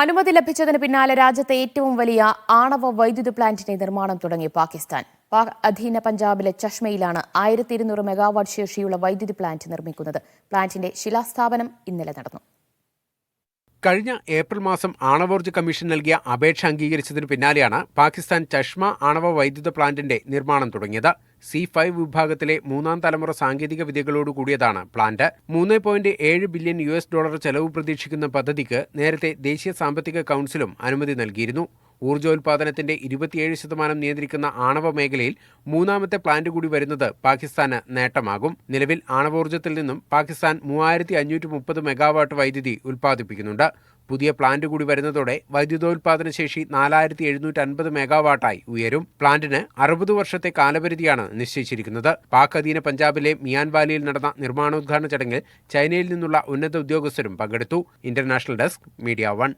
അനുമതി ലഭിച്ചതിന് പിന്നാലെ രാജ്യത്തെ ഏറ്റവും വലിയ ആണവ വൈദ്യുതി പ്ലാന്റിന്റെ നിർമ്മാണം തുടങ്ങി പാകിസ്ഥാൻ. പാക് അധീന പഞ്ചാബിലെ ചഷ്മയിലാണ് ആയിരത്തി ഇരുന്നൂറ് മെഗാവാട്ട് ശേഷിയുള്ള വൈദ്യുതി പ്ലാന്റ് നിർമ്മിക്കുന്നത്. പ്ലാന്റിന്റെ ശിലാസ്ഥാപനം ഇന്നലെ നടന്നു. കഴിഞ്ഞ ഏപ്രിൽ മാസം ആണവോർജ കമ്മീഷൻ നൽകിയ അപേക്ഷ അംഗീകരിച്ചതിന് പിന്നാലെയാണ് പാകിസ്ഥാൻ ചഷ്മ ആണവ വൈദ്യുത പ്ലാന്റിന്റെ നിർമ്മാണം തുടങ്ങിയത്. സി ഫൈവ് വിഭാഗത്തിലെ മൂന്നാം തലമുറ സാങ്കേതിക വിദ്യകളോട് കൂടിയതാണ് പ്ലാന്റ്. മൂന്ന് പോയിന്റ് ഏഴ് ബില്യൺ യു എസ് ഡോളർ ചെലവ് പ്രതീക്ഷിക്കുന്ന പദ്ധതിക്ക് നേരത്തെ ദേശീയ സാമ്പത്തിക കൗൺസിലും അനുമതി നൽകിയിരുന്നു. ഊർജോൽപാദനത്തിന്റെ ഇരുപത്തിയേഴ് ശതമാനം നിയന്ത്രിക്കുന്ന ആണവ മേഖലയിൽ മൂന്നാമത്തെ പ്ലാന്റ് കൂടി വരുന്നത് പാകിസ്ഥാന് നേട്ടമാകും. നിലവിൽ ആണവോർജത്തിൽ നിന്നും പാകിസ്ഥാൻ മൂവായിരത്തി അഞ്ഞൂറ്റി മുപ്പത് മെഗാവാട്ട് വൈദ്യുതി ഉൽപ്പാദിപ്പിക്കുന്നുണ്ട്. പുതിയ പ്ലാന്റ് കൂടി വരുന്നതോടെ വൈദ്യുതോൽപാദന ശേഷി നാലായിരത്തി എഴുന്നൂറ്റി അൻപത് മെഗാവാട്ടായി ഉയരും. പ്ലാന്റിന് അറുപത് വർഷത്തെ കാലപരിധിയാണ് നിശ്ചയിച്ചിരിക്കുന്നത്. പാക് അധീന പഞ്ചാബിലെ മിയാൻവാലിയിൽ നടന്ന നിർമ്മാണോദ്ഘാടന ചടങ്ങിൽ ചൈനയിൽ നിന്നുള്ള ഉന്നത ഉദ്യോഗസ്ഥരും പങ്കെടുത്തു. International desk media one.